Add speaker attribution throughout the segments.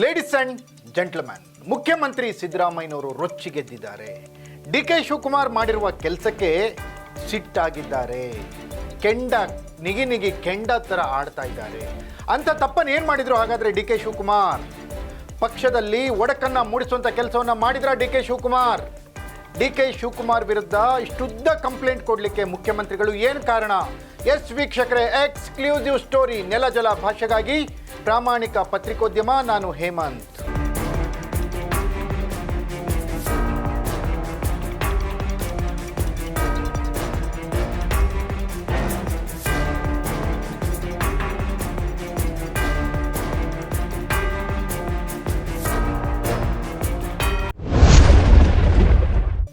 Speaker 1: Ladies and gentleman ಮುಖ್ಯಮಂತ್ರಿ ಸಿದ್ದರಾಮಯ್ಯನವರು ರೊಚ್ಚಿಗೆದ್ದಿದ್ದಾರೆ D K Shivakumar ಮಾಡಿರುವ ಕೆಲಸಕ್ಕೆ ಸಿಟ್ಟಾಗಿದ್ದಾರೆ. ಕೆಂಡ, ನಿಗಿ ನಿಗಿ ಕೆಂಡ ಥರ ಆಡ್ತಾ ಇದ್ದಾರೆ. ಅಂತ ತಪ್ಪನ್ನು ಏನು ಮಾಡಿದರು ಹಾಗಾದರೆ ಡಿ ಕೆ ಶಿವಕುಮಾರ್? ಪಕ್ಷದಲ್ಲಿ ಒಡಕನ್ನು ಮೂಡಿಸುವಂಥ ಕೆಲಸವನ್ನು ಮಾಡಿದ್ರ D K Shivakumar? D K Shivakumar ವಿರುದ್ಧ ಇಷ್ಟುದ್ದ ಕಂಪ್ಲೇಂಟ್ ಕೊಡಲಿಕ್ಕೆ ಮುಖ್ಯಮಂತ್ರಿಗಳು ಏನು ಕಾರಣ? ಎಸ್ ವೀಕ್ಷಕರೇ ಎಕ್ಸ್ಕ್ಲೂಸಿವ್ ಸ್ಟೋರಿ ನೆಲ ಜಲ ಭಾಷೆಗಾಗಿ ಪ್ರಾಮಾಣಿಕ ಪತ್ರಿಕೋದ್ಯಮ, ನಾನು ಹೇಮಂತ್.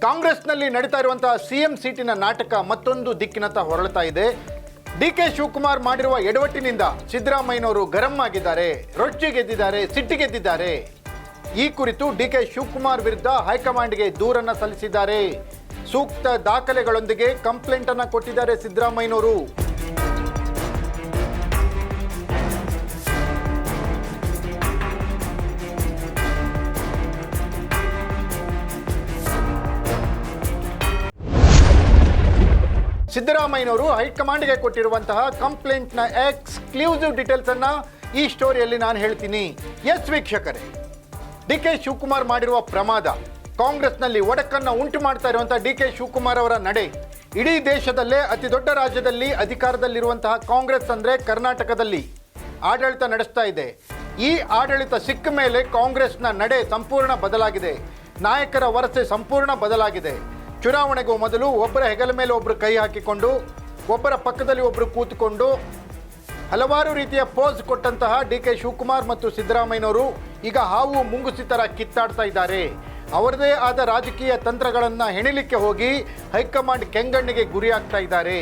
Speaker 1: ಕಾಂಗ್ರೆಸ್ನಲ್ಲಿ ನಡೀತಾ ಇರುವಂತಹ ಸಿಎಂ ಸೀಟಿನ ನಾಟಕ ಮತ್ತೊಂದು ದಿಕ್ಕಿನತ್ತ ಹೊರಳ್ತಾ ಇದೆ. ಡಿ ಕೆ ಶಿವಕುಮಾರ್ ಮಾಡಿರುವ ಎಡವಟ್ಟಿನಿಂದ ಸಿದ್ದರಾಮಯ್ಯನವರು ಗರಂ ಆಗಿದ್ದಾರೆ ರೊಚ್ಚಿಗೆದ್ದಿದ್ದಾರೆ ಸಿಟ್ಟಿಗೆದ್ದಿದ್ದಾರೆ ಈ ಕುರಿತು ಡಿ ಕೆ ಶಿವಕುಮಾರ್ ವಿರುದ್ಧ ಹೈಕಮಾಂಡ್ಗೆ ದೂರನ್ನು ಸಲ್ಲಿಸಿದ್ದಾರೆ. ಸೂಕ್ತ ದಾಖಲೆಗಳೊಂದಿಗೆ ಕಂಪ್ಲೇಂಟ್ ಅನ್ನ ಕೊಟ್ಟಿದ್ದಾರೆ ಸಿದ್ದರಾಮಯ್ಯನವರು. ಸಿದ್ದರಾಮಯ್ಯನವರು ಹೈಕಮಾಂಡ್ಗೆ ಕೊಟ್ಟಿರುವಂತಹ ಕಂಪ್ಲೇಂಟ್ನ ಎಕ್ಸ್ಕ್ಲೂಸಿವ್ ಡೀಟೇಲ್ಸ್ ಅನ್ನ ಈ ಸ್ಟೋರಿಯಲ್ಲಿ ನಾನು ಹೇಳ್ತೀನಿ. ಎಸ್ ವೀಕ್ಷಕರೇ, ಡಿ ಕೆ ಶಿವಕುಮಾರ್ ಮಾಡಿರುವ ಪ್ರಮಾದ ಕಾಂಗ್ರೆಸ್ನಲ್ಲಿ ಒಡಕನ್ನ ಉಂಟು ಮಾಡ್ತಾ ಇರುವಂಥ ಡಿ ಕೆ ಶಿವಕುಮಾರ್ ಅವರ ನಡೆ ಇಡೀ ದೇಶದಲ್ಲೇ ಅತಿ ದೊಡ್ಡ ರಾಜ್ಯದಲ್ಲಿ ಅಧಿಕಾರದಲ್ಲಿರುವಂತಹ ಕಾಂಗ್ರೆಸ್ ಅಂದ್ರೆ ಕರ್ನಾಟಕದಲ್ಲಿ ಆಡಳಿತ ನಡೆಸ್ತಾ ಇದೆ. ಈ ಆಡಳಿತ ಸಿಕ್ಕ ಮೇಲೆ ಕಾಂಗ್ರೆಸ್ನ ನಡೆ ಸಂಪೂರ್ಣ ಬದಲಾಗಿದೆ. ನಾಯಕರ ವರಸೆ ಸಂಪೂರ್ಣ ಬದಲಾಗಿದೆ. ಚುನಾವಣೆಗೂ ಮೊದಲು ಒಬ್ಬರ ಹೆಗಲ ಮೇಲೆ ಒಬ್ಬರು ಕೈ ಹಾಕಿಕೊಂಡು, ಒಬ್ಬರ ಪಕ್ಕದಲ್ಲಿ ಒಬ್ಬರು ಕೂತುಕೊಂಡು ಹಲವಾರು ರೀತಿಯ ಪೋಸ್ ಕೊಟ್ಟಂತಹ ಡಿ ಕೆ ಶಿವಕುಮಾರ್ ಮತ್ತು ಸಿದ್ದರಾಮಯ್ಯನವರು ಈಗ ಹಾವು ಮುಂಗುಸಿ ಥರ ಕಿತ್ತಾಡ್ತಾ ಇದ್ದಾರೆ. ಅವರದೇ ಆದ ರಾಜಕೀಯ ತಂತ್ರಗಳನ್ನು ಹೆಣಿಲಿಕ್ಕೆ ಹೋಗಿ ಹೈಕಮಾಂಡ್ ಕೆಂಗಣ್ಣಿಗೆ ಗುರಿಯಾಗ್ತಾ ಇದ್ದಾರೆ.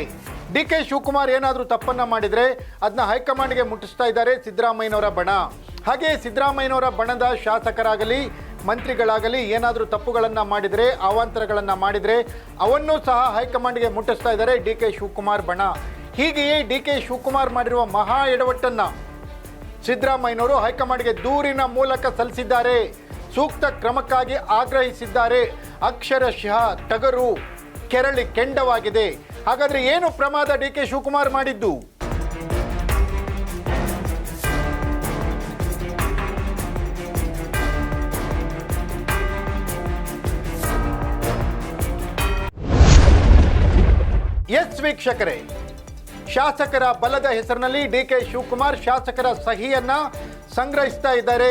Speaker 1: ಡಿ ಕೆ ಶಿವಕುಮಾರ್ ಏನಾದರೂ ತಪ್ಪನ್ನು ಮಾಡಿದರೆ ಅದನ್ನ ಹೈಕಮಾಂಡ್ಗೆ ಮುಟ್ಟಿಸ್ತಾ ಇದ್ದಾರೆ ಸಿದ್ದರಾಮಯ್ಯನವರ ಬಣ. ಹಾಗೆ ಸಿದ್ದರಾಮಯ್ಯನವರ ಬಣದ ಶಾಸಕರಾಗಲಿ ಮಂತ್ರಿಗಳಾಗಲಿ ಏನಾದರೂ ತಪ್ಪುಗಳನ್ನು ಮಾಡಿದರೆ, ಅವಾಂತರಗಳನ್ನು ಮಾಡಿದರೆ, ಅವನ್ನೂ ಸಹ ಹೈಕಮಾಂಡ್ಗೆ ಮುಟ್ಟಿಸ್ತಾ ಇದ್ದಾರೆ ಡಿ ಕೆ ಶಿವಕುಮಾರ್ ಬಣ. ಹೀಗೆಯೇ ಡಿ ಕೆ ಶಿವಕುಮಾರ್ ಮಾಡಿರುವ ಮಹಾ ಎಡವಟ್ಟನ್ನು ಸಿದ್ದರಾಮಯ್ಯನವರು ಹೈಕಮಾಂಡ್ಗೆ ದೂರಿನ ಮೂಲಕ ಸಲ್ಲಿಸಿದ್ದಾರೆ. ಸೂಕ್ತ ಕ್ರಮಕ್ಕಾಗಿ ಆಗ್ರಹಿಸಿದ್ದಾರೆ. ಅಕ್ಷರಶಃ ಟಗರು ಕೆರಳಿ ಕೆಂಡವಾಗಿದೆ. ಹಾಗಾದರೆ ಏನು ಪ್ರಮಾದ ಡಿ ಕೆ ಶಿವಕುಮಾರ್ ಮಾಡಿದ್ದು? ಎಸ್ ವೀಕ್ಷಕರೇ, ಶಾಸಕರ ಬಲದ ಹೆಸರಿನಲ್ಲಿ ಡಿ ಕೆ ಶಿವಕುಮಾರ್ ಶಾಸಕರ ಸಹಿಯನ್ನ ಸಂಗ್ರಹಿಸ್ತಾ ಇದ್ದಾರೆ.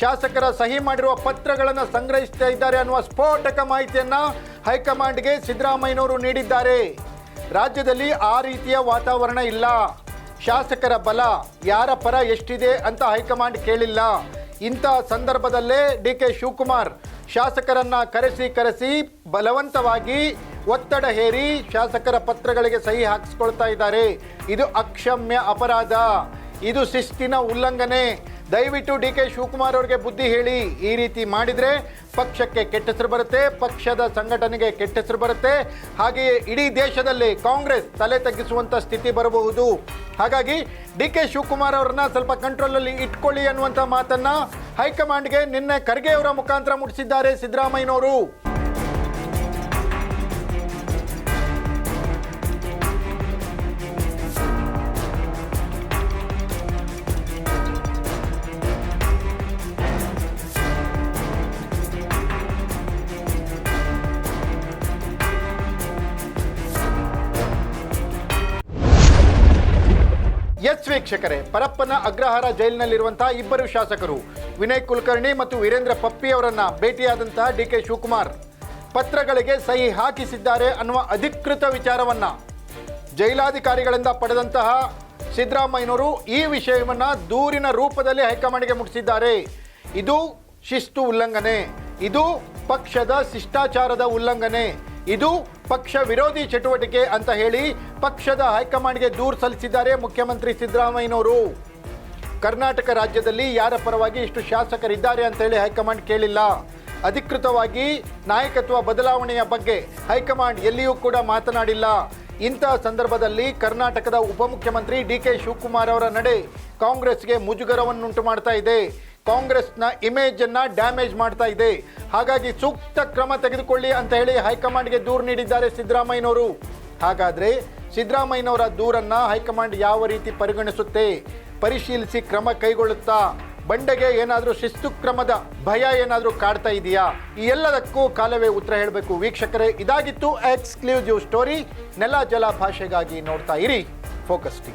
Speaker 1: ಶಾಸಕರ ಸಹಿ ಮಾಡಿರುವ ಪತ್ರಗಳನ್ನು ಸಂಗ್ರಹಿಸ್ತಾ ಇದ್ದಾರೆ ಅನ್ನುವ ಸ್ಫೋಟಕ ಮಾಹಿತಿಯನ್ನ ಹೈಕಮಾಂಡ್ಗೆ ಸಿದ್ದರಾಮಯ್ಯನವರು ನೀಡಿದ್ದಾರೆ. ರಾಜ್ಯದಲ್ಲಿ ಆ ರೀತಿಯ ವಾತಾವರಣ ಇಲ್ಲ. ಶಾಸಕರ ಬಲ ಯಾರ ಪರ ಎಷ್ಟಿದೆ ಅಂತ ಹೈಕಮಾಂಡ್ ಕೇಳಿಲ್ಲ. ಇಂಥ ಸಂದರ್ಭದಲ್ಲೇ ಡಿ ಕೆ ಶಿವಕುಮಾರ್ ಶಾಸಕರನ್ನ ಕರೆಸಿ ಕರೆಸಿ ಬಲವಂತವಾಗಿ ಒತ್ತಡ ಹೇರಿ ಶಾಸಕರ ಪತ್ರಗಳಿಗೆ ಸಹಿ ಹಾಕಿಸ್ಕೊಳ್ತಾ ಇದ್ದಾರೆ. ಇದು ಅಕ್ಷಮ್ಯ ಅಪರಾಧ. ಇದು ಶಿಸ್ತಿನ ಉಲ್ಲಂಘನೆ. ದಯವಿಟ್ಟು ಡಿ ಕೆ ಶಿವಕುಮಾರ್ ಅವರಿಗೆ ಬುದ್ಧಿ ಹೇಳಿ. ಈ ರೀತಿ ಮಾಡಿದರೆ ಪಕ್ಷಕ್ಕೆ ಕೆಟ್ಟ ಹೆಸರು ಬರುತ್ತೆ, ಪಕ್ಷದ ಸಂಘಟನೆಗೆ ಕೆಟ್ಟ ಹೆಸರು ಬರುತ್ತೆ. ಹಾಗೆಯೇ ಇಡೀ ದೇಶದಲ್ಲಿ ಕಾಂಗ್ರೆಸ್ ತಲೆ ತಗ್ಗಿಸುವಂಥ ಸ್ಥಿತಿ ಬರಬಹುದು. ಹಾಗಾಗಿ ಡಿ ಕೆ ಶಿವಕುಮಾರ್ ಅವರನ್ನ ಸ್ವಲ್ಪ ಕಂಟ್ರೋಲಲ್ಲಿ ಇಟ್ಕೊಳ್ಳಿ ಅನ್ನುವಂಥ ಮಾತನ್ನು ಹೈಕಮಾಂಡ್ಗೆ ನಿನ್ನೆ ಖರ್ಗೆ ಅವರ ಮುಖಾಂತರ ಮುಟ್ಟಿಸಿದ್ದಾರೆ ಸಿದ್ದರಾಮಯ್ಯನವರು. ಎಸ್ ವೀಕ್ಷಕರೇ ಪರಪ್ಪನ ಅಗ್ರಹಾರ ಜೈಲಿನಲ್ಲಿರುವಂತಹ ಇಬ್ಬರು ಶಾಸಕರು, ವಿನಯ್ ಕುಲಕರ್ಣಿ ಮತ್ತು ವೀರೇಂದ್ರ ಪಪ್ಪಿ ಅವರನ್ನ ಭೇಟಿಯಾದಂತಹ ಡಿ ಕೆ ಶಿವಕುಮಾರ್. ಪತ್ರಗಳಿಗೆ ಸಹಿ ಹಾಕಿಸಿದ್ದಾರೆ ಅನ್ನುವ ಅಧಿಕೃತ ವಿಚಾರವನ್ನ ಜೈಲಾಧಿಕಾರಿಗಳಿಂದ ಪಡೆದಂತಹ ಸಿದ್ದರಾಮಯ್ಯನವರು ಈ ವಿಷಯವನ್ನ ದೂರಿನ ರೂಪದಲ್ಲಿ ಹೈಕಮಾಂಡ್ಗೆ ಮುಟ್ಟಿಸಿದ್ದಾರೆ. ಇದು ಶಿಸ್ತು ಉಲ್ಲಂಘನೆ. ಇದು ಪಕ್ಷದ ಶಿಷ್ಟಾಚಾರದ ಉಲ್ಲಂಘನೆ. ಇದು ಪಕ್ಷ ವಿರೋಧಿ ಚಟುವಟಿಕೆ ಅಂತ ಹೇಳಿ ಪಕ್ಷದ ಹೈಕಮಾಂಡ್ಗೆ ದೂರು ಸಲ್ಲಿಸಿದ್ದಾರೆ ಮುಖ್ಯಮಂತ್ರಿ ಸಿದ್ದರಾಮಯ್ಯನವರು. ಕರ್ನಾಟಕ ರಾಜ್ಯದಲ್ಲಿ ಯಾರ ಪರವಾಗಿ ಇಷ್ಟು ಶಾಸಕರಿದ್ದಾರೆ ಅಂತ ಹೇಳಿ ಹೈಕಮಾಂಡ್ ಕೇಳಿಲ್ಲ. ಅಧಿಕೃತವಾಗಿ ನಾಯಕತ್ವ ಬದಲಾವಣೆಯ ಬಗ್ಗೆ ಹೈಕಮಾಂಡ್ ಎಲ್ಲಿಯೂ ಕೂಡ ಮಾತನಾಡಿಲ್ಲ. ಇಂತಹ ಸಂದರ್ಭದಲ್ಲಿ ಕರ್ನಾಟಕದ ಉಪಮುಖ್ಯಮಂತ್ರಿ ಡಿ ಕೆ ಶಿವಕುಮಾರ್ ಅವರ ನಡೆ ಕಾಂಗ್ರೆಸ್ಗೆ ಮುಜುಗರವನ್ನುಂಟು ಮಾಡ್ತಾ ಇದೆ. ಕಾಂಗ್ರೆಸ್ನ ಇಮೇಜನ್ನು ಡ್ಯಾಮೇಜ್ ಮಾಡ್ತಾ ಇದೆ. ಹಾಗಾಗಿ ಸೂಕ್ತ ಕ್ರಮ ತೆಗೆದುಕೊಳ್ಳಿ ಅಂತ ಹೇಳಿ ಹೈಕಮಾಂಡ್ಗೆ ದೂರು ನೀಡಿದ್ದಾರೆ ಸಿದ್ದರಾಮಯ್ಯನವರು. ಹಾಗಾದರೆ ಸಿದ್ದರಾಮಯ್ಯನವರ ದೂರನ್ನು ಹೈಕಮಾಂಡ್ ಯಾವ ರೀತಿ ಪರಿಗಣಿಸುತ್ತೆ? ಪರಿಶೀಲಿಸಿ ಕ್ರಮ ಕೈಗೊಳ್ಳುತ್ತಾ? ಬಂಡೆಗೆ ಏನಾದರೂ ಶಿಸ್ತು ಕ್ರಮದ ಭಯ ಏನಾದರೂ ಕಾಡ್ತಾ ಇದೆಯಾ? ಈ ಎಲ್ಲದಕ್ಕೂ ಕಾಲವೇ ಉತ್ತರ ಹೇಳಬೇಕು. ವೀಕ್ಷಕರೇ, ಇದಾಗಿತ್ತು ಎಕ್ಸ್ಕ್ಲೂಸಿವ್ ಸ್ಟೋರಿ ನೆಲ ಜಲ ಭಾಷೆಗಾಗಿ ನೋಡ್ತಾ ಇರಿ. Focus T